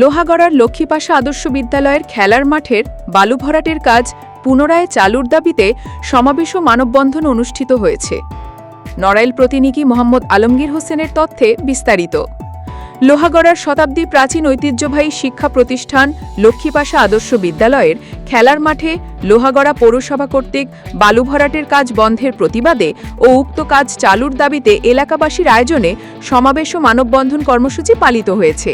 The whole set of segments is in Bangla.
লোহাগড়ার লক্ষ্মীপাশা আদর্শ বিদ্যালয়ের খেলার মাঠের বালু ভরাটের কাজ পুনরায় চালুর দাবিতে সমাবেশ ও মানববন্ধন অনুষ্ঠিত হয়েছে। নড়াইল প্রতিনিধি মোহাম্মদ আলমগীর হোসেনের তথ্যে বিস্তারিত। লোহাগড়ার শতাব্দী প্রাচীন ঐতিহ্যবাহী শিক্ষা প্রতিষ্ঠান লক্ষ্মীপাশা আদর্শ বিদ্যালয়ের খেলার মাঠে লোহাগড়া পৌরসভা কর্তৃক বালু ভরাটের কাজ বন্ধের প্রতিবাদে ও উক্ত কাজ চালুর দাবিতে এলাকাবাসীর আয়োজনে সমাবেশ ও মানববন্ধন কর্মসূচি পালিত হয়েছে।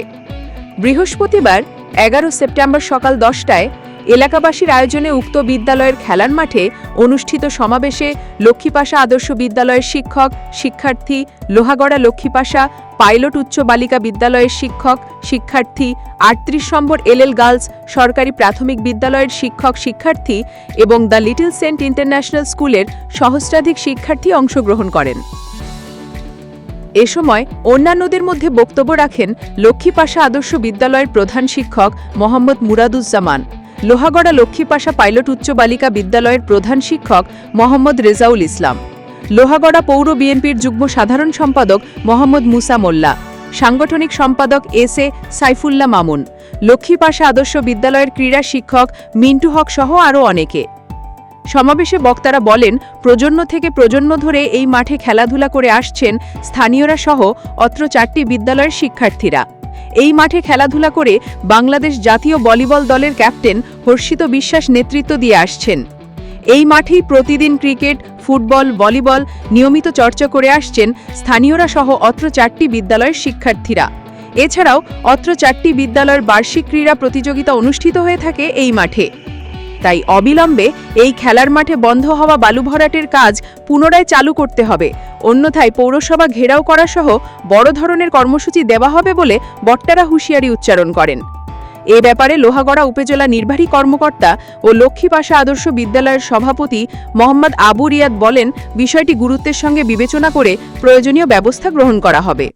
বৃহস্পতিবার, এগারো সেপ্টেম্বর সকাল দশটায়, এলাকাবাসীর আয়োজনে উক্ত বিদ্যালয়ের খেলার মাঠে অনুষ্ঠিত সমাবেশে লক্ষ্মীপাশা আদর্শ বিদ্যালয়ের শিক্ষক, শিক্ষার্থী, লোহাগড়া লক্ষ্মীপাশা, পাইলট উচ্চ বালিকা বিদ্যালয়ের শিক্ষক, শিক্ষার্থী, আটত্রিশ নম্বর এলএল গার্লস সরকারি প্রাথমিক বিদ্যালয়ের শিক্ষক, শিক্ষার্থী এবং দ্য লিটল সেন্ট ইন্টারন্যাশনাল স্কুলের সহস্রাধিক শিক্ষার্থী অংশগ্রহণ করেন। এ সময় অন্যান্যদের মধ্যে বক্তব্য রাখেন লক্ষ্মীপাশা আদর্শ বিদ্যালয়ের প্রধান শিক্ষক মোহাম্মদ মুরাদুজ্জামান। লোহাগড়া লক্ষ্মীপাশা পাইলট উচ্চ বালিকা বিদ্যালয়ের প্রধান শিক্ষক মোহাম্মদ রেজাউল ইসলাম। লোহাগড়া পৌর বিএনপির যুগ্ম সাধারণ সম্পাদক মোহাম্মদ মুসা মোল্লা। সাংগঠনিক সম্পাদক এস এ সাইফুল্লাহ মামুন। লক্ষ্মীপাশা আদর্শ বিদ্যালয়ের ক্রীড়া শিক্ষক মিন্টু হক সহ আরও অনেকে। সমাবেশে বক্তারা বলেন, প্রজন্ম থেকে প্রজন্ম ধরে এই মাঠে খেলাধুলা করে আসছেন স্থানীয়রা সহ অত্র চারটি বিদ্যালয়ের শিক্ষার্থীরা। এই মাঠে খেলাধুলা করে বাংলাদেশ জাতীয় ভলিবল দলের ক্যাপ্টেন হর্ষিত বিশ্বাস নেতৃত্ব দিয়ে আসছেন। এই মাঠেই প্রতিদিন ক্রিকেট, ফুটবল, ভলিবল নিয়মিত চর্চা করে আসছেন স্থানীয়রা সহ অত্র চারটি বিদ্যালয়ের শিক্ষার্থীরা। এছাড়াও অত্র চারটি বিদ্যালয়ের বার্ষিক ক্রীড়া প্রতিযোগিতা অনুষ্ঠিত হয়ে থাকে এই মাঠে। তাই অবিলম্বে এই খেলার মাঠে বন্ধ হওয়া বালু ভরাটের কাজ পুনরায় চালু করতে হবে। অন্যথায় পৌরসভা ঘেরাও করা সহ বড় ধরনের কর্মসূচি দেওয়া হবে বলে বট্টারা হুঁশিয়ারি উচ্চারণ করেন। এ ব্যাপারে লোহাগড়া উপজেলা নির্বাহী কর্মকর্তা ও লক্ষ্মীপাশা আদর্শ বিদ্যালয়ের সভাপতি মোহাম্মদ আবু রিয়াদ বলেন, বিষয়টি গুরুত্বের সঙ্গে বিবেচনা করে প্রয়োজনীয় ব্যবস্থা গ্রহণ করা হবে।